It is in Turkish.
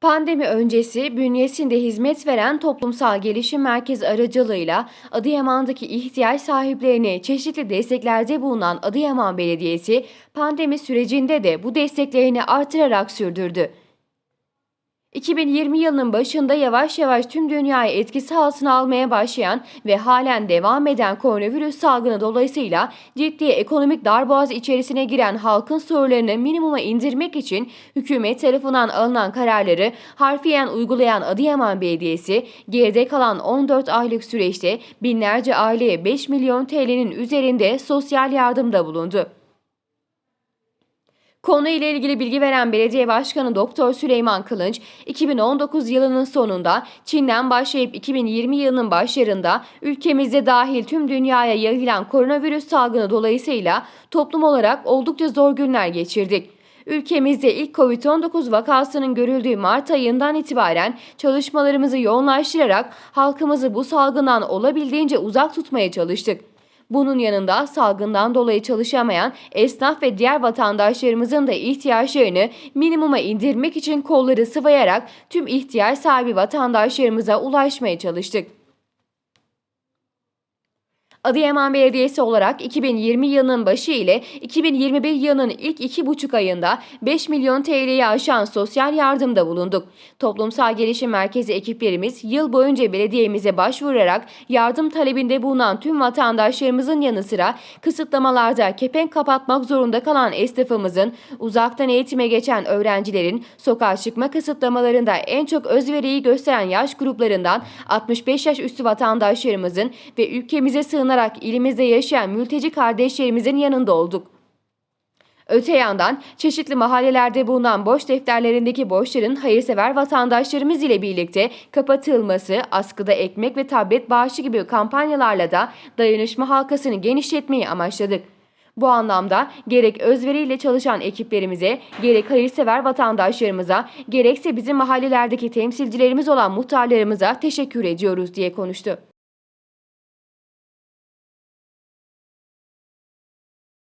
Pandemi öncesi bünyesinde hizmet veren Toplumsal Gelişim Merkezi aracılığıyla Adıyaman'daki ihtiyaç sahiplerine çeşitli desteklerde bulunan Adıyaman Belediyesi pandemi sürecinde de bu desteklerini artırarak sürdürdü. 2020 yılının başında yavaş yavaş tüm dünyayı etkisi altına almaya başlayan ve halen devam eden koronavirüs salgını dolayısıyla ciddi ekonomik darboğaz içerisine giren halkın sorularını minimuma indirmek için hükümet tarafından alınan kararları harfiyen uygulayan Adıyaman Belediyesi geride kalan 14 aylık süreçte binlerce aileye 5 milyon TL'nin üzerinde sosyal yardımda bulundu. Konuyla ilgili bilgi veren Belediye Başkanı Doktor Süleyman Kılınç, 2019 yılının sonunda Çin'den başlayıp 2020 yılının başlarında ülkemizde dahil tüm dünyaya yayılan koronavirüs salgını dolayısıyla toplum olarak oldukça zor günler geçirdik. Ülkemizde ilk COVID-19 vakasının görüldüğü Mart ayından itibaren çalışmalarımızı yoğunlaştırarak halkımızı bu salgından olabildiğince uzak tutmaya çalıştık. Bunun yanında salgından dolayı çalışamayan esnaf ve diğer vatandaşlarımızın da ihtiyaçlarını minimuma indirmek için kolları sıvayarak tüm ihtiyaç sahibi vatandaşlarımıza ulaşmaya çalıştık. Adıyaman Belediyesi olarak 2020 yılının başı ile 2021 yılının ilk iki buçuk ayında 5 milyon TL'yi aşan sosyal yardımda bulunduk. Toplumsal Gelişim Merkezi ekiplerimiz yıl boyunca belediyemize başvurarak yardım talebinde bulunan tüm vatandaşlarımızın yanı sıra kısıtlamalarda kepenk kapatmak zorunda kalan esnafımızın, uzaktan eğitime geçen öğrencilerin, sokağa çıkma kısıtlamalarında en çok özveriyi gösteren yaş gruplarından 65 yaş üstü vatandaşlarımızın ve ülkemize sığınarak ilimizde yaşayan mülteci kardeşlerimizin yanında olduk. Öte yandan çeşitli mahallelerde bulunan boş defterlerindeki borçların hayırsever vatandaşlarımız ile birlikte kapatılması, askıda ekmek ve tablet bağışı gibi kampanyalarla da dayanışma halkasını genişletmeyi amaçladık. Bu anlamda gerek özveriyle çalışan ekiplerimize, gerek hayırsever vatandaşlarımıza, gerekse bizim mahallelerdeki temsilcilerimiz olan muhtarlarımıza teşekkür ediyoruz diye konuştu.